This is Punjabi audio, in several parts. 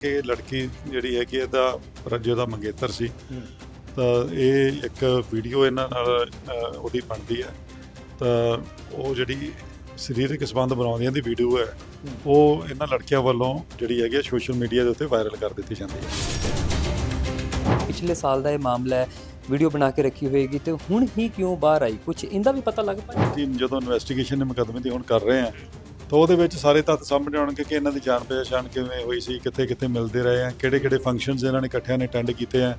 ਕਿ ਲੜਕੀ ਜਿਹੜੀ ਹੈਗੀ ਇਹਦਾ ਰੱਜੋ ਦਾ ਮੰਗੇਤਰ ਸੀ। ਤਾਂ ਇਹ ਇੱਕ ਵੀਡੀਓ ਇਹਨਾਂ ਨਾਲ ਉਹਦੀ ਬਣਦੀ ਹੈ ਤਾਂ ਉਹ ਜਿਹੜੀ ਸਰੀਰਕ ਸੰਬੰਧ ਬਣਾਉਂਦੀਆਂ ਦੀ ਵੀਡੀਓ ਹੈ ਉਹ ਇਹਨਾਂ ਲੜਕੀਆਂ ਵੱਲੋਂ ਜਿਹੜੀ ਹੈਗੀ ਸੋਸ਼ਲ ਮੀਡੀਆ ਦੇ ਉੱਤੇ ਵਾਇਰਲ ਕਰ ਦਿੱਤੀ ਜਾਂਦੀ ਹੈ। ਪਿਛਲੇ ਸਾਲ ਦਾ ਇਹ ਮਾਮਲਾ ਹੈ ਵੀਡੀਓ ਬਣਾ ਕੇ ਰੱਖੀ ਹੋਏਗੀ ਤੇ ਹੁਣ ਹੀ ਕਿਉਂ ਬਾਹਰ ਆਈ? ਕੁਝ ਇਹਦਾ ਵੀ ਪਤਾ ਲੱਗ ਪਾਇਆ? ਜਦੋਂ ਇਨਵੈਸਟੀਗੇਸ਼ਨ ਦੇ ਮੁਕੱਦਮੇ ਦੀ ਹੁਣ ਕਰ ਰਹੇ ਆ ਤਾਂ ਉਹਦੇ ਵਿੱਚ ਸਾਰੇ ਤੱਥ ਸਾਹਮਣੇ ਆਉਣਗੇ ਕਿ ਇਹਨਾਂ ਦੀ ਜਾਣ ਪਛਾਣ ਕਿਵੇਂ ਹੋਈ ਸੀ ਕਿੱਥੇ ਕਿੱਥੇ ਮਿਲਦੇ ਰਹੇ ਆ ਕਿਹੜੇ ਕਿਹੜੇ ਫੰਕਸ਼ਨਸ ਇਹਨਾਂ ਨੇ ਇਕੱਠਿਆਂ ਨੇ ਅਟੈਂਡ ਕੀਤੇ ਆ।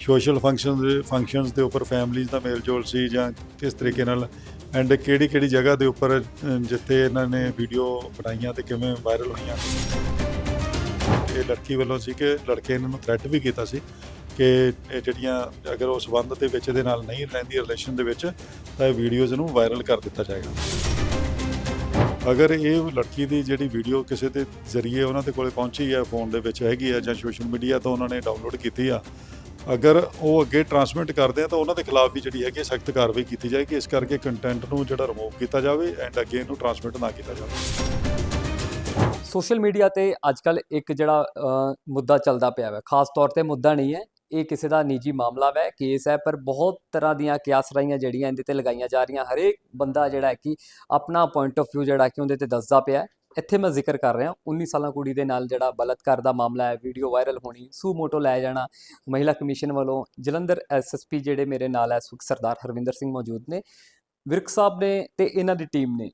ਸੋਸ਼ਲ ਫੰਕਸ਼ਨਸ ਫੰਕਸ਼ਨਸ ਦੇ ਉੱਪਰ ਫੈਮਲੀਜ਼ ਦਾ ਮੇਲ ਜੋਲ ਸੀ ਜਾਂ ਕਿਸ ਤਰੀਕੇ ਨਾਲ ਐਂਡ ਕਿਹੜੀ ਕਿਹੜੀ ਜਗ੍ਹਾ ਦੇ ਉੱਪਰ ਜਿੱਥੇ ਇਹਨਾਂ ਨੇ ਵੀਡੀਓ ਬਣਾਈਆਂ ਤੇ ਕਿਵੇਂ ਵਾਇਰਲ ਹੋਈਆਂ। ਇਹ ਲੜਕੀ ਵੱਲੋਂ ਸੀ ਕਿ ਲੜਕੇ ਇਹਨਾਂ ਨੂੰ ਥ੍ਰੈਟ ਵੀ ਕੀਤਾ ਸੀ ਕਿ ਇਹ ਜਿਹੜੀਆਂ ਅਗਰ ਉਹ ਸਬੰਧ ਦੇ ਵਿੱਚ ਦੇ ਨਾਲ ਨਹੀਂ ਰਹਿੰਦੀ ਰਿਲੇਸ਼ਨ ਦੇ ਵਿੱਚ ਤਾਂ ਇਹ ਵੀਡੀਓਜ਼ ਨੂੰ ਵਾਇਰਲ ਕਰ ਦਿੱਤਾ ਜਾਏਗਾ। ਅਗਰ ਇਹ ਲੜਕੀ ਦੀ ਜਿਹੜੀ ਵੀਡੀਓ ਕਿਸੇ ਦੇ ਜ਼ਰੀਏ ਉਹਨਾਂ ਦੇ ਕੋਲੇ ਪਹੁੰਚੀ ਹੈ ਫੋਨ ਦੇ ਵਿੱਚ ਹੈਗੀ ਹੈ ਜਾਂ ਸੋਸ਼ਲ ਮੀਡੀਆ ਤੋਂ ਉਹਨਾਂ ਨੇ ਡਾਊਨਲੋਡ ਕੀਤੀ ਆ, ਅਗਰ ਉਹ ਅੱਗੇ ਟਰਾਂਸਮਿਟ ਕਰਦੇ ਆ ਤਾਂ ਉਹਨਾਂ ਦੇ ਖਿਲਾਫ ਵੀ ਜਿਹੜੀ ਹੈਗੀ ਸਖਤ ਕਾਰਵਾਈ ਕੀਤੀ ਜਾਏਗੀ। ਇਸ ਕਰਕੇ ਕੰਟੈਂਟ ਨੂੰ ਜਿਹੜਾ ਰਿਮੂਵ ਕੀਤਾ ਜਾਵੇ ਐਂਡ ਅੱਗੇ ਇਹਨੂੰ ਟਰਾਂਸਮਿਟ ਨਾ ਕੀਤਾ ਜਾਵੇ। ਸੋਸ਼ਲ ਮੀਡੀਆ ਤੇ ਅੱਜਕੱਲ ਇੱਕ ਜਿਹੜਾ ਮੁੱਦਾ ਚੱਲਦਾ ਪਿਆ ਹੈ ਖਾਸ ਤੌਰ ਤੇ ਮੁੱਦਾ ਨਹੀਂ ਹੈ ਇਹ ਕਿਸੇ ਦਾ ਨਿੱਜੀ ਮਾਮਲਾ ਹੈ ਕੇਸ ਹੈ, ਪਰ ਬਹੁਤ ਤਰ੍ਹਾਂ ਦੀਆਂ ਕਿਆਸਰਾਈਆਂ ਜਿਹੜੀਆਂ ਇਹਦੇ ਤੇ ਲਗਾਈਆਂ ਜਾ ਰਹੀਆਂ। ਹਰੇਕ ਬੰਦਾ ਜਿਹੜਾ ਹੈ ਕਿ ਆਪਣਾ ਪੁਆਇੰਟ ਆਫ View ਜਿਹੜਾ ਕਿ ਉਹਦੇ ਤੇ ਦੱਸਦਾ ਪਿਆ ਇੱਥੇ ਮੈਂ ਜ਼ਿਕਰ ਕਰ ਰਿਹਾ 19 ਸਾਲਾਂ ਕੁੜੀ ਦੇ ਨਾਲ ਜਿਹੜਾ ਬਲਤਕਾਰ ਦਾ ਮਾਮਲਾ ਹੈ ਵੀਡੀਓ ਵਾਇਰਲ ਹੋਣੀ, ਸੂ ਮੋਟੋ ਲੈ ਜਾਣਾ, ਮਹਿਲਾ ਕਮਿਸ਼ਨ ਵੱਲੋਂ ਜਲੰਧਰ ਐਸਐਸਪੀ ਜਿਹੜੇ ਮੇਰੇ ਨਾਲ ਹੈ, ਸੁਖ ਸਰਦਾਰ ਹਰਵਿੰਦਰ ਸਿੰਘ ਮੌਜੂਦ ਨੇ। ਵਿਰਕ ਸਾਹਿਬ ਨੇ ਤੇ ਇਹਨਾਂ ਦੀ ਟੀਮ ਨੇ।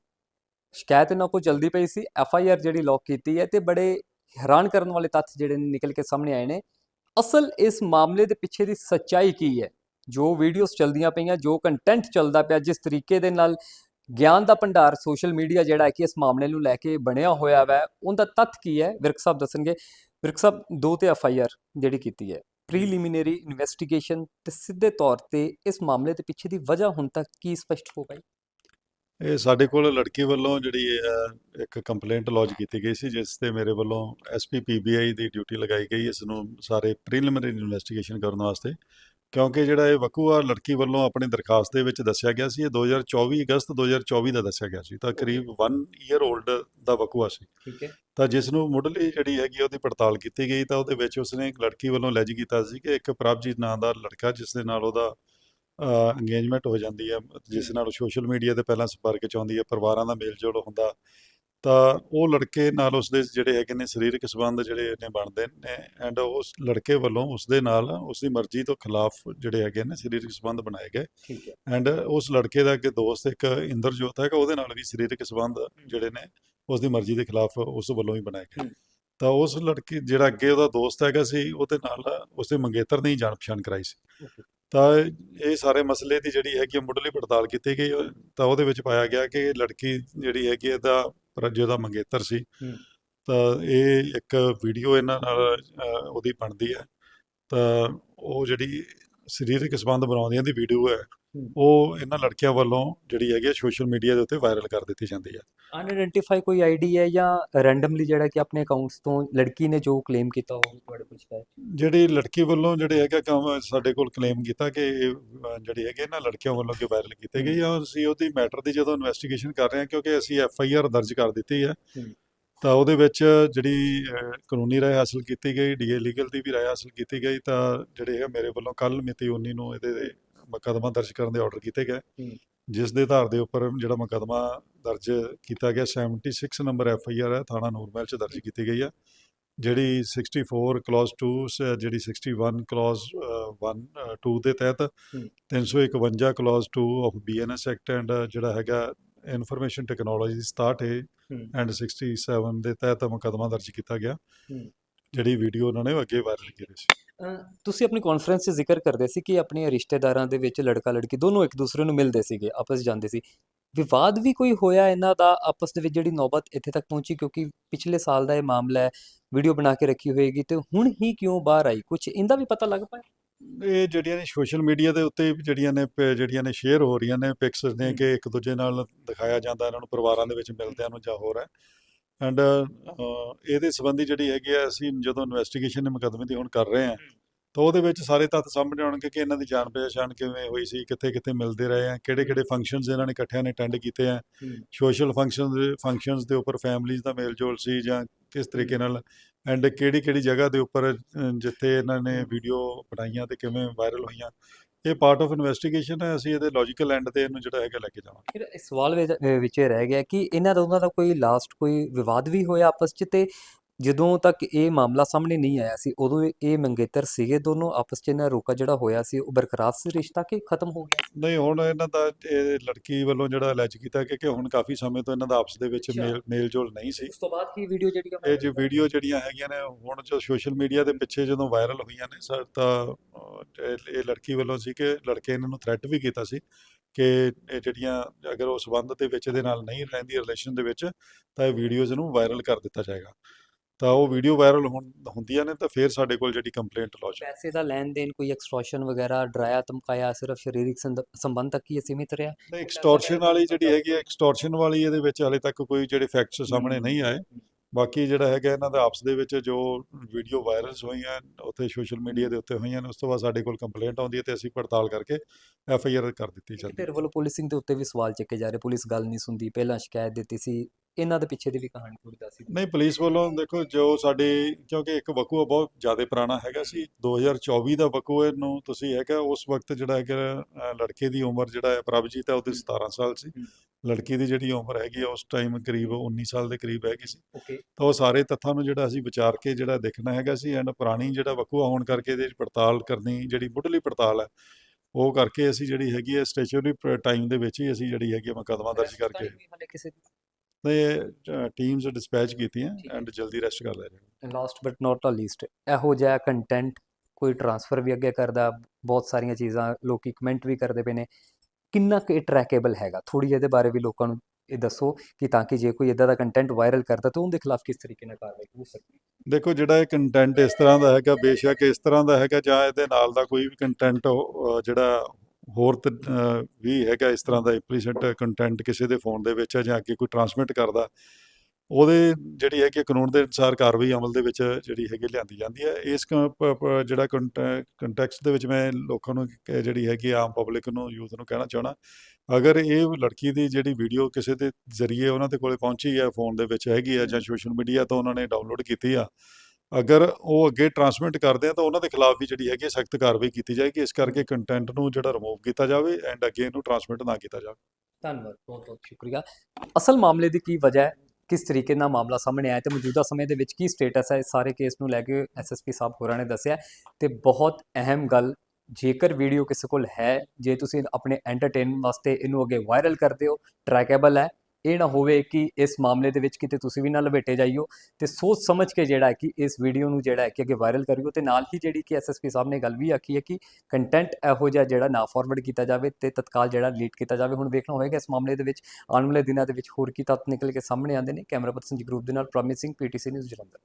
ਸ਼ਿਕਾਇਤ ਇਹਨਾਂ ਕੋਲ ਜਲਦੀ ਪਈ ਸੀ ਐਫ ਆਈ ਆਰ ਜਿਹੜੀ ਲੌਕ ਕੀਤੀ ਹੈ ਤੇ ਬੜੇ ਹੈਰਾਨ ਕਰਨ ਵਾਲੇ ਤੱਥ ਜਿਹੜੇ ਨੇ ਨਿਕਲ ਕੇ ਸਾਹਮਣੇ ਆਏ ਨੇ। ਅਸਲ ਇਸ ਮਾਮਲੇ ਦੇ ਪਿੱਛੇ ਦੀ ਸੱਚਾਈ ਕੀ ਹੈ? ਜੋ ਵੀਡੀਓਜ਼ ਚਲਦੀਆਂ ਪਈਆਂ, ਜੋ ਕੰਟੈਂਟ ਚੱਲਦਾ ਪਿਆ, ਜਿਸ ਤਰੀਕੇ ਦੇ ਨਾਲ ਗਿਆਨ ਦਾ ਭੰਡਾਰ ਸੋਸ਼ਲ ਮੀਡੀਆ ਜਿਹੜਾ ਹੈ ਕਿ ਇਸ ਮਾਮਲੇ ਨੂੰ ਲੈ ਕੇ ਬਣਿਆ ਹੋਇਆ ਹੈ ਉਹਦਾ ਤੱਥ ਕੀ ਹੈ? ਵਿਰਕ ਸਾਹਿਬ ਦੱਸਣਗੇ। ਵਿਰਕ ਸਾਹਿਬ, ਦੋ ਤੇ ਐਫ ਆਈ ਆਰ ਜਿਹੜੀ ਕੀਤੀ ਹੈ। ਪ੍ਰੀਲਿਮਿਨਰੀ ਇਨਵੈਸਟੀਗੇਸ਼ਨ ਤੇ ਸਿੱਧੇ ਤੌਰ ਤੇ ਇਸ ਮਾਮਲੇ ਦੇ ਪਿੱਛੇ ਦੀ ਵਜ੍ਹਾ ਹੁਣ ਤੱਕ ਕੀ ਸਪਸ਼ਟ ਹੋ ਪਾਈ? ਇਹ ਸਾਡੇ ਕੋਲ ਲੜਕੀ ਵੱਲੋਂ ਜਿਹੜੀ ਇੱਕ ਕੰਪਲੇਂਟ ਲੌਜ ਕੀਤੀ ਗਈ ਸੀ ਜਿਸ ਤੇ ਮੇਰੇ ਵੱਲੋਂ ਐਸਪੀ ਪੀਬੀਆਈ ਦੀ ਡਿਊਟੀ ਲਗਾਈ ਗਈ। ਇਸ ਨੂੰ ਸਾਰੇ ਪ੍ਰੀਲਿਮਿਨਰੀ ਇਨਵੈਸਟੀਗੇਸ਼ਨ ਕਰਨ ਵਾਸਤੇ ਕਿਉਂਕਿ ਜਿਹੜਾ ਇਹ ਵਕੂਆ ਲੜਕੀ ਵੱਲੋਂ ਆਪਣੀ ਦਰਖਾਸਤ ਦੇ ਵਿੱਚ ਦੱਸਿਆ ਗਿਆ ਸੀ ਇਹ 2024 ਅਗਸਤ 2024 ਦਾ ਦੱਸਿਆ ਗਿਆ ਸੀ। ਤਾਂ ਕਰੀਬ 1 ਈਅਰ 올ਡ ਦਾ ਵਕੂਆ ਸੀ। ਠੀਕ ਹੈ। ਤਾਂ ਜਿਸ ਨੂੰ ਮੁੱਢਲੀ ਜਿਹੜੀ ਹੈਗੀ ਉਹਦੀ ਪੜਤਾਲ ਕੀਤੀ ਗਈ ਤਾਂ ਉਹਦੇ ਵਿੱਚ ਉਸਨੇ ਇੱਕ ਲੜਕੀ ਵੱਲੋਂ ਲੈਜ ਕੀਤਾ ਸੀ ਕਿ ਇੱਕ ਪ੍ਰਭਜੀਤ ਨਾਂ ਦਾ ਲੜਕਾ ਜਿਸ ਦੇ ਨਾਲ ਉਹਦਾ ਇੰਗੇਜਮੈਂਟ ਹੋ ਜਾਂਦੀ ਹੈ ਜਿਸ ਨਾਲ ਸੋਸ਼ਲ ਮੀਡੀਆ ਤੇ ਪਹਿਲਾਂ ਸੰਪਰਕ ਚ ਆਉਂਦੀ ਹੈ ਪਰਿਵਾਰਾਂ ਦਾ ਮੇਲ ਜੋਲ ਹੁੰਦਾ। ਤਾਂ ਉਹ ਲੜਕੇ ਨਾਲ ਉਸਦੇ ਜਿਹੜੇ ਹੈਗੇ ਨੇ ਸਰੀਰਕ ਸੰਬੰਧ ਜਿਹੜੇ ਨੇ ਬਣਦੇ ਨੇ ਐਂਡ ਉਸ ਲੜਕੇ ਵੱਲੋਂ ਉਸਦੇ ਨਾਲ ਉਸਦੀ ਮਰਜ਼ੀ ਤੋਂ ਖਿਲਾਫ ਜਿਹੜੇ ਹੈਗੇ ਨੇ ਸਰੀਰਕ ਸੰਬੰਧ ਬਣਾਏ ਗਏ। ਐਂਡ ਉਸ ਲੜਕੇ ਦਾ ਅੱਗੇ ਦੋਸਤ ਇੱਕ ਇੰਦਰਜੋਤ ਹੈਗਾ ਉਹਦੇ ਨਾਲ ਵੀ ਸਰੀਰਕ ਸੰਬੰਧ ਜਿਹੜੇ ਨੇ ਉਸ ਦੀ ਮਰਜ਼ੀ ਦੇ ਖਿਲਾਫ ਉਸ ਵੱਲੋਂ ਹੀ ਬਣਾਏ ਗਏ। ਤਾਂ ਉਸ ਲੜਕੀ ਜਿਹੜਾ ਅੱਗੇ ਉਹਦਾ ਦੋਸਤ ਹੈਗਾ ਸੀ ਉਹਦੇ ਨਾਲ ਉਸਦੇ ਮੰਗੇਤਰ ਨੇ ਹੀ ਜਾਣ ਪਛਾਣ ਕਰਾਈ ਸੀ. ਤਾਂ ਇਹ ਸਾਰੇ ਮਸਲੇ ਦੀ ਜਿਹੜੀ ਹੈਗੀ ਮੁੱਢਲੀ ਪੜਤਾਲ ਕੀਤੀ ਗਈ ਤਾਂ ਉਹਦੇ ਵਿੱਚ ਪਾਇਆ ਗਿਆ ਕਿ ਲੜਕੀ ਜਿਹੜੀ ਹੈਗੀ ਇਹਦਾ ਰੱਜੋ ਦਾ ਮੰਗੇਤਰ ਸੀ। ਤਾਂ ਇਹ ਇੱਕ ਵੀਡੀਓ ਇਹਨਾਂ ਨਾਲ ਉਹਦੀ ਬਣਦੀ ਹੈ ਤਾਂ ਉਹ ਜਿਹੜੀ ਸਰੀਰਕ ਸੰਬੰਧ ਬਣਾਉਂਦੀਆਂ ਦੀ ਵੀਡੀਓ ਹੈ। ਉਹ ਇਹਨਾਂ ਲੜਕੀਆਂ ਵੱਲੋਂ ਜਿਹੜੀ ਹੈਗੀ ਸੋਸ਼ਲ ਮੀਡੀਆ ਦੇ ਉੱਤੇ ਵਾਇਰਲ ਕਰ ਦਿੱਤੀ ਜਾਂਦੀ ਹੈ ਅਨਆਇਡੈਂਟੀਫਾਈ ਕੋਈ ਆਈਡੀ ਹੈ ਜਾਂ ਰੈਂਡਮਲੀ ਜਿਹੜਾ ਕਿ ਆਪਣੇ ਅਕਾਊਂਟਸ ਤੋਂ ਲੜਕੀ ਨੇ ਜੋ ਕਲੇਮ ਕੀਤਾ ਉਹ ਤੁਹਾਡੇ ਕੋਲ ਹੈ? ਜਿਹੜੀ ਲੜਕੀ ਵੱਲੋਂ ਜਿਹੜੇ ਹੈਗਾ ਕੰਮ ਸਾਡੇ ਕੋਲ ਕਲੇਮ ਕੀਤਾ ਕਿ ਜਿਹੜੀ ਹੈਗੇ ਨਾ ਲੜਕੀਆਂ ਵੱਲੋਂ ਕਿ ਵਾਇਰਲ ਕੀਤੇ ਗਈ ਆ ਅਸੀਂ ਉਹਦੀ ਮੈਟਰ ਦੀ ਜਦੋਂ ਇਨਵੈਸਟੀਗੇਸ਼ਨ ਕਰ ਰਹੇ ਹਾਂ ਕਿਉਂਕਿ ਅਸੀਂ ਐਫ ਆਈ ਆਰ ਦਰਜ ਕਰ ਦਿੱਤੀ ਹੈ। ਤਾਂ ਉਹਦੇ ਵਿੱਚ ਜਿਹੜੀ ਕਾਨੂੰਨੀ ਰਾਏ ਹਾਸਲ ਕੀਤੀ ਗਈ ਡੀਏ ਲੀਗਲ ਦੀ ਵੀ ਰਾਏ ਹਾਸਲ ਕੀਤੀ ਗਈ ਤਾਂ ਜਿਹੜੇ ਹੈਗਾ ਮੇਰੇ ਵੱਲੋਂ ਕੱਲ ਮਿਤੀ 19 ਨੂੰ ਇਹਦੇ ਮੁਕੱਦਮਾ ਦਰਜ ਕਰਨ ਦੇ ਆਰਡਰ ਕੀਤੇ ਗਏ। ਜਿਸ ਦੇ ਆਧਾਰ ਦੇ ਉੱਪਰ ਜਿਹੜਾ ਮੁਕੱਦਮਾ ਦਰਜ ਕੀਤਾ ਗਿਆ 76 ਨੰਬਰ ਐਫ ਆਈ ਆਰ ਹੈ ਥਾਣਾ ਨੂਰਮਹਿਲ ਚ ਦਰਜ ਕੀਤੀ ਗਈ ਹੈ ਜਿਹੜੀ 64 ਕਲੌਜ਼ 2 ਸ- ਜਿਹੜੀ 61 ਕਲੌਜ਼ 1 2 ਦੇ ਤਹਿਤ ਹਮ। 351 clause 2 of BNS act and ਜਿਹੜਾ ਹੈਗਾ ਇਨਫੋਰਮੇਸ਼ਨ ਟੈਕਨੋਲੋਜੀ 67 ਏ ਹਮ। ਐਂਡ 67 ਦੇ ਤਹਿਤ ਮੁਕੱਦਮਾ ਦਰਜ ਕੀਤਾ ਗਿਆ। ਜਿਹੜੀ ਵੀਡੀਓ ਉਹਨਾਂ ਨੇ ਅੱਗੇ ਵਾਇਰਲ ਕੀਤੀ ਸੀ। ਤੁਸੀਂ ਆਪਣੀ ਕਾਨਫਰੰਸ 'ਚ ਜ਼ਿਕਰ ਕਰਦੇ ਸੀ ਕਿ ਆਪਣੇ ਰਿਸ਼ਤੇਦਾਰਾਂ ਦੇ ਵਿੱਚ ਲੜਕਾ ਲੜਕੀ ਦੋਨੋਂ ਇੱਕ ਦੂਸਰੇ ਨੂੰ ਮਿਲਦੇ ਸੀਗੇ ਆਪਸ ਜਾਂਦੇ ਸੀ। ਵਿਵਾਦ ਵੀ ਕੋਈ ਹੋਇਆ ਇਹਨਾਂ ਦਾ ਆਪਸ ਦੇ ਵਿੱਚ ਜਿਹੜੀ ਨੌਬਤ ਇੱਥੇ ਤੱਕ ਪਹੁੰਚੀ? ਕਿਉਂਕਿ ਪਿਛਲੇ ਸਾਲ ਦਾ ਇਹ ਮਾਮਲਾ ਹੈ ਵੀਡੀਓ ਬਣਾ ਕੇ ਰੱਖੀ ਹੋਏਗੀ ਤੇ ਹੁਣ ਹੀ ਕਿਉਂ ਬਾਹਰ ਆਈ? ਕੁਝ ਇਹਦਾ ਵੀ ਪਤਾ ਲੱਗ ਪਾਇਆ? ਇਹ ਜਿਹੜੀਆਂ ਨੇ ਸੋਸ਼ਲ ਮੀਡੀਆ ਦੇ ਉੱਤੇ ਜਿਹੜੀਆਂ ਨੇ ਪ- ਜਿਹੜੀਆਂ ਨੇ ਸ਼ੇਅਰ ਹੋ ਰਹੀਆਂ ਨੇ ਪਿਕਸ ਨੇ। ਕਿ ਇੱਕ ਦੂਜੇ ਨਾਲ ਦਿਖਾਇਆ ਜਾਂਦਾ ਇਹਨਾਂ ਨੂੰ ਪਰਿਵਾਰਾਂ ਦੇ ਵਿੱਚ ਮਿਲਦਿਆਂ ਨੂੰ ਜਾਂ ਹੋਰ ਹੈ। ਐਂਡ ਇਹਦੇ ਸੰਬੰਧੀ ਜਿਹੜੀ ਹੈਗੀ ਆ ਅਸੀਂ ਜਦੋਂ ਇਨਵੈਸਟੀਗੇਸ਼ਨ ਦੇ ਮੁਕੱਦਮੇ ਦੀ ਹੁਣ ਕਰ ਰਹੇ ਹਾਂ ਤਾਂ ਉਹਦੇ ਵਿੱਚ ਸਾਰੇ ਤੱਥ ਸਾਹਮਣੇ ਆਉਣਗੇ ਕਿ ਇਹਨਾਂ ਦੀ ਜਾਣ ਪਛਾਣ ਕਿਵੇਂ ਹੋਈ ਸੀ ਕਿੱਥੇ ਕਿੱਥੇ ਮਿਲਦੇ ਰਹੇ ਆ ਕਿਹੜੇ ਕਿਹੜੇ ਫੰਕਸ਼ਨਸ ਇਹਨਾਂ ਨੇ ਇਕੱਠਿਆਂ ਨੇ ਅਟੈਂਡ ਕੀਤੇ ਆ। ਸੋਸ਼ਲ ਫੰਕਸ਼ਨ ਦੇ ਫੰਕਸ਼ਨਸ ਦੇ ਉੱਪਰ ਫੈਮਲੀਜ਼ ਦਾ ਮੇਲ ਜੋਲ ਸੀ ਜਾਂ ਕਿਸ ਤਰੀਕੇ ਨਾਲ ਐਂਡ ਕਿਹੜੀ ਕਿਹੜੀ ਜਗ੍ਹਾ ਦੇ ਉੱਪਰ ਜਿੱਥੇ ਇਹਨਾਂ ਨੇ ਵੀਡੀਓ ਬਣਾਈਆਂ ਤੇ ਕਿਵੇਂ ਵਾਇਰਲ ਹੋਈਆਂ ਇਹ ਪਾਰਟ ਆਫ ਇਨਵੈਸਟੀਗੇਸ਼ਨ ਹੈ, ਅਸੀਂ ਇਹਦੇ ਲੌਜੀਕਲ ਐਂਡ ਤੇ ਇਹਨੂੰ ਜਿਹੜਾ ਹੈਗਾ ਲੈ ਕੇ ਜਾਵਾਂਗੇ। ਫਿਰ ਇਸ ਸਵਾਲ ਵਿੱਚ ਇਹ ਰਹਿ ਗਿਆ ਕਿ ਇਹਨਾਂ ਦੋਨਾਂ ਦਾ ਕੋਈ ਲਾਸਟ ਕੋਈ ਵਿਵਾਦ ਵੀ ਹੋਇਆ ਆਪਸ 'ਚ ਤੇ ਜਦੋਂ ਤੱਕ ਇਹ ਮਾਮਲਾ ਸਾਹਮਣੇ ਨਹੀਂ ਆਇਆ ਸੀ ਉਦੋਂ ਇਹ ਮੰਗੇਤਰ ਸੀਗੇ ਦੋਨੋਂ ਆਪਸ 'ਚ ਇਹਨਾਂ ਰੋਕਾ ਜਿਹੜਾ ਹੋਇਆ ਸੀ ਉਹ ਬਰਕਰਾਰ ਸੀ ਰਿਸ਼ਤਾ ਕਿ ਖਤਮ ਹੋ ਗਿਆ? ਨਹੀਂ ਹੁਣ ਇਹਨਾਂ ਦਾ ਇਹ ਲੜਕੀ ਵੱਲੋਂ ਜਿਹੜਾ ਅਲੈਜ ਕੀਤਾ ਕਿ ਕਿ ਹੁਣ ਕਾਫੀ ਸਮੇਂ ਤੋਂ ਇਹਨਾਂ ਦਾ ਆਪਸ ਦੇ ਵਿੱਚ। ਮੇਲ ਮੇਲ-ਜੋਲ ਨਹੀਂ ਸੀ। ਉਸ ਤੋਂ ਬਾਅਦ ਕੀ ਵੀਡੀਓ ਜਿਹੜੀ ਇਹ ਜੋ ਵੀਡੀਓ ਜਿਹੜੀਆਂ ਹੈਗੀਆਂ ਨੇ ਹੁਣ ਜੋ ਸੋਸ਼ਲ ਮੀਡੀਆ ਦੇ ਪਿੱਛੇ ਜਦੋਂ ਵਾਇਰਲ ਹੋਈਆਂ ਨੇ ਸਰ ਤਾਂ ਇਹ ਲੜਕੀ ਵੱਲੋਂ ਸੀ ਕਿ ਲੜਕੇ ਇਹਨਾਂ ਨੂੰ ਥ੍ਰੈਟ ਵੀ ਕੀਤਾ ਸੀ ਕਿ ਇਹ ਜਿਹੜੀਆਂ ਅਗਰ ਉਹ ਸਬੰਧ ਦੇ ਵਿੱਚ ਇਹਦੇ ਨਾਲ ਨਹੀਂ ਰਹਿੰਦੀ ਰਿਲੇਸ਼ਨ ਦੇ ਵਿੱਚ ਤਾਂ ਇਹ ਵੀਡੀਓਜ਼ ਨੂੰ ਵਾਇਰਲ ਕਰ ਦਿੱਤਾ ਜਾਏਗਾ। ਤਾਂ ਉਹ ਵੀਡੀਓ ਵਾਇਰਲ ਹੁੰਦੀਆਂ ਨੇ ਤਾਂ ਫਿਰ ਸਾਡੇ ਕੋਲ ਜਿਹੜੀ ਕੰਪਲੇਂਟ ਲੌਜ ਪੈਸੇ ਦਾ ਲੈਣ ਦੇਣ ਕੋਈ ਐਕਸਟ੍ਰੈਸ਼ਨ ਵਗੈਰਾ ਡਰਾਇਆ ਧਮਕਾਇਆ ਸਿਰਫ ਸਰੀਰਕ ਸੰਬੰਧ ਤੱਕ ਹੀ ਸੀਮਿਤ ਰਿਹਾ? ਨਹੀਂ ਐਕਸਟੋਰਸ਼ਨ ਵਾਲੀ ਜਿਹੜੀ ਹੈਗੀ ਐਕਸਟੋਰਸ਼ਨ ਵਾਲੀ ਇਹਦੇ ਵਿੱਚ ਹਾਲੇ ਤੱਕ ਕੋਈ ਜਿਹੜੇ ਫੈਕਟਸ ਸਾਹਮਣੇ ਨਹੀਂ ਆਏ। ਬਾਕੀ ਜਿਹੜਾ ਹੈਗਾ ਇਹਨਾਂ ਦਾ ਆਪਸ ਦੇ ਵਿੱਚ ਜੋ ਵੀਡੀਓ ਵਾਇਰਲਸ ਹੋਈਆਂ ਉੱਥੇ ਸੋਸ਼ਲ ਮੀਡੀਆ ਦੇ ਉੱਤੇ ਹੋਈਆਂ ਨੇ ਉਸ ਤੋਂ ਬਾਅਦ ਸਾਡੇ ਕੋਲ ਕੰਪਲੇਂਟ ਆਉਂਦੀ ਹੈ ਤੇ ਅਸੀਂ ਪੜਤਾਲ ਕਰਕੇ ਐਫ ਆਈ ਆਰ ਕਰ ਦਿੱਤੀ ਜਾਂਦੀ ਧਿਰ ਵੱਲੋਂ ਪੁਲਿਸਿੰਗ ਦੇ ਉੱਤੇ ਵੀ ਸਵਾਲ ਚੱਕੇ ਜਾ ਰਹੇ ਪੁਲਿਸ ਗੱਲ ਨਹੀਂ ਸੁਣਦੀ ਪਹਿਲਾਂ ਸ਼ਿਕਾਇਤ ਦਿੱਤੀ ਸੀ ਇਹਨਾਂ ਦੇ ਪਿੱਛੇ ਦੀ ਵੀ ਕਹਾਣੀ ਥੋੜੀ ਦੱਸੀ ਨਹੀਂ ਪੁਲਿਸ ਵੱਲੋਂ ਦੇਖੋ ਜੋ ਸਾਡੇ ਕਿਉਂਕਿ ਇੱਕ ਵਕੂਆ ਬਹੁਤ ਜ਼ਿਆਦਾ ਪੁਰਾਣਾ ਹੈਗਾ ਸੀ। 2024 ਦਾ ਵਕੂਏ ਨੂੰ ਤੁਸੀਂ ਹੈਗਾ ਉਸ ਵਕਤ ਜਿਹੜਾ ਹੈਗਾ ਲੜਕੇ ਦੀ ਉਮਰ ਜਿਹੜਾ ਹੈ ਪ੍ਰਭਜੀਤ ਹੈ ਉਹਦੀ 17 ਸਾਲ ਸੀ। ਲੜਕੀ ਦੀ ਜਿਹੜੀ ਉਮਰ ਹੈਗੀ ਉਸ ਟਾਈਮ ਕਰੀਬ 19 ਸਾਲ ਦੇ ਕਰੀਬ ਹੈਗੀ ਸੀ। ਓਕੇ। ਤਾਂ ਉਹ ਸਾਰੇ ਤੱਥਾਂ ਨੂੰ ਜਿਹੜਾ ਅਸੀਂ ਵਿਚਾਰ ਕੇ ਜਿਹੜਾ ਦੇਖਣਾ ਹੈਗਾ ਸੀ ਐਂਡ ਪੁਰਾਣੀ ਜਿਹੜਾ ਵਕੂਆ ਹੋਣ ਕਰਕੇ ਇਹਦੇ ਪੜਤਾਲ ਕਰਨੀ ਜਿਹੜੀ ਮੁੱਢਲੀ ਪੜਤਾਲ ਹੈ ਉਹ ਕਰਕੇ ਅਸੀਂ ਜਿਹੜੀ ਹੈਗੀ ਹੈ ਸਟੇਚੂਰੀ ਟਾਈਮ ਦੇ ਵਿੱਚ ਹੀ ਅਸੀਂ ਜਿਹੜੀ ਹੈਗੀ ਮੁਕੱਦਮਾ ਦਰਜ ਕਰਕੇ ਹਲੇ ਕਿਸੇ ਤੇ ਟੀਮਸ ਡਿਸਪੈਚ ਕੀਤੀਆਂ। ਐਂਡ ਜਲਦੀ ਰੈਸਟ ਕਰ ਲੈ ਜਾਣਗੇ last but not a least ਇਹੋ ਜਿਹਾ ਕੰਟੈਂਟ ਕੋਈ ਟਰਾਂਸਫਰ ਵੀ ਅੱਗੇ ਕਰਦਾ ਬਹੁਤ ਸਾਰੀਆਂ ਚੀਜ਼ਾਂ ਲੋਕੀ ਕਮੈਂਟ ਵੀ ਕਰਦੇ ਪਏ ਨੇ। ਕਿੰਨਾ ਕੁ ਟਰੈਕੇਬਲ ਹੈਗਾ? ਥੋੜੀ ਇਹਦੇ ਬਾਰੇ ਵੀ ਲੋਕਾਂ ਨੂੰ ਇਹ ਦੱਸੋ ਕਿ ਤਾਂ ਕਿ ਜੇ ਕੋਈ ਇਦਾਂ ਦਾ ਕੰਟੈਂਟ ਵਾਇਰਲ ਕਰਦਾ ਤਾਂ ਉਹਦੇ ਖਿਲਾਫ ਕਿਸ ਤਰੀਕੇ ਨਾਲ ਕਾਰਵਾਈ ਹੋ ਸਕਦੀ ਹੈ? ਦੇਖੋ ਜਿਹੜਾ ਇਹ ਕੰਟੈਂਟ ਇਸ ਤਰ੍ਹਾਂ ਦਾ ਹੈਗਾ ਬੇਸ਼ੱਕ ਇਸ ਤਰ੍ਹਾਂ ਦਾ ਹੈਗਾ ਜਾਂ ਇਹਦੇ ਨਾਲ ਦਾ ਕੋਈ ਵੀ ਕੰਟੈਂਟ ਜਿਹੜਾ ਹੋਰ ਵੀ ਹੈਗਾ ਇਸ ਤਰ੍ਹਾਂ ਦਾ ਇੰਪਲੀਸਿਟ ਕੰਟੈਂਟ ਕਿਸੇ ਦੇ ਫੋਨ ਦੇ ਵਿੱਚ ਹੈ ਜਾਂ ਅੱਗੇ ਕੋਈ ਟਰਾਂਸਮਿਟ ਕਰਦਾ, ਉਹਦੇ ਜਿਹੜੀ ਹੈ ਕਿ ਕਾਨੂੰਨ ਦੇ ਅਨੁਸਾਰ ਕਾਰਵਾਈ ਅਮਲ ਦੇ ਵਿੱਚ ਜਿਹੜੀ ਹੈਗੀ ਲਿਆਂਦੀ ਜਾਂਦੀ ਹੈ। ਇਸ ਕ- ਪ- ਪ- ਜਿਹੜਾ ਕੰਟੈਕਸਟ ਦੇ ਵਿੱਚ ਮੈਂ ਲੋਕਾਂ ਨੂੰ ਕ- ਜਿਹੜੀ ਹੈਗੀ ਆਮ ਪਬਲਿਕ ਨੂੰ ਯੂਥ ਨੂੰ ਕਹਿਣਾ ਚਾਹਣਾ ਅਗਰ ਇਹ ਲੜਕੀ ਦੀ ਜਿਹੜੀ ਵੀਡੀਓ ਕਿਸੇ ਦੇ ਜ਼ਰੀਏ ਉਹਨਾਂ ਦੇ ਕੋਲੇ ਪਹੁੰਚੀ ਹੈ ਫੋਨ ਦੇ ਵਿੱਚ ਹੈਗੀ ਆ ਜਾਂ ਸੋਸ਼ਲ ਮੀਡੀਆ ਤੋਂ ਉਹਨਾਂ ਨੇ ਡਾਊਨਲੋਡ ਕੀਤੀ ਆ ਅਗਰ ਉਹ ਅੱਗੇ ਟਰਾਂਸਮਿਟ ਕਰਦੇ ਆ ਤਾਂ ਉਹਨਾਂ ਦੇ ਖਿਲਾਫ ਵੀ ਜਿਹੜੀ ਹੈਗੀ ਸਖਤ ਕਾਰਵਾਈ ਕੀਤੀ ਜਾਏਗੀ, ਇਸ ਕਰਕੇ ਕੰਟੈਂਟ ਨੂੰ ਜਿਹੜਾ ਰਿਮੂਵ ਕੀਤਾ ਜਾਵੇ ਐਂਡ ਅੱਗੇ ਇਹਨੂੰ ਟਰਾਂਸਮਿਟ ਨਾ ਕੀਤਾ ਜਾਵੇ। ਧੰਨਵਾਦ, ਬਹੁਤ ਬਹੁਤ ਸ਼ੁਕਰੀਆ। ਅਸਲ ਮਾਮਲੇ ਦੀ ਕੀ ਵਜ੍ਹਾ ਹੈ? ਕਿਸ ਤਰੀਕੇ ਨਾਲ ਮਾਮਲਾ ਸਾਹਮਣੇ ਆਇਆ ਤੇ ਮੌਜੂਦਾ ਸਮੇਂ ਦੇ ਵਿੱਚ ਕੀ ਸਟੇਟਸ ਹੈ? ਇਸ ਸਾਰੇ ਕੇਸ ਨੂੰ ਲੈ ਕੇ ਐਸਐਸਪੀ ਸਾਹਿਬ ਹੋਰਾਂ ਨੇ ਦੱਸਿਆ ਤੇ ਬਹੁਤ ਅਹਿਮ ਗੱਲ, ਜੇਕਰ ਵੀਡੀਓ ਕਿਸੇ ਕੋਲ ਹੈ, ਜੇ ਤੁਸੀਂ ਆਪਣੇ ਐਂਟਰਟੇਨਮੈਂਟ ਵਾਸਤੇ ਇਹਨੂੰ ਅੱਗੇ ਵਾਇਰਲ ਕਰਦੇ ਹੋ ਟਰੈਕੇਬਲ ਹੈ ਇਹ ਨਾ ਹੋਵੇ ਕਿ ਇਸ ਮਾਮਲੇ ਦੇ ਵਿੱਚ ਕਿਤੇ ਤੁਸੀਂ ਵੀ ਨਾ ਲਪੇਟੇ ਜਾਈਓ ਤੇ ਸੋਚ ਸਮਝ ਕੇ ਜਿਹੜਾ ਹੈ ਕਿ ਇਸ ਵੀਡੀਓ ਨੂੰ ਜਿਹੜਾ ਹੈ ਕਿ ਅੱਗੇ ਵਾਇਰਲ ਕਰਿਓ ਤੇ ਨਾਲ ਹੀ ਜਿਹੜੀ ਕਿ ਐਸਐਸਪੀ ਸਾਹਿਬ ਨੇ ਗੱਲ ਵੀ ਆਖੀ ਹੈ ਕਿ ਕੰਟੈਂਟ ਇਹੋ ਜਿਹਾ ਜਿਹੜਾ ਨਾ ਫਾਰਵਰਡ ਕੀਤਾ ਜਾਵੇ ਤੇ ਤਤਕਾਲ ਜਿਹੜਾ ਡਿਲੀਟ ਕੀਤਾ ਜਾਵੇ। ਹੁਣ ਵੇਖਣਾ ਹੋਏਗਾ ਇਸ ਮਾਮਲੇ ਦੇ ਵਿੱਚ ਆਉਣ ਵਾਲੇ ਦਿਨਾਂ ਦੇ ਵਿੱਚ ਹੋਰ ਕੀ ਤੱਤ ਨਿਕਲ ਕੇ ਸਾਹਮਣੇ ਆਉਂਦੇ ਨੇ। ਕੈਮਰਾ ਪਰਸਨ ਜੀ ਗਰੁੱਪ ਦੇ ਨਾਲ ਪ੍ਰੋਮਿਸਿੰਗ ਪੀਟੀਸੀ ਨਿਊਜ਼ ਜਲੰਧਰ।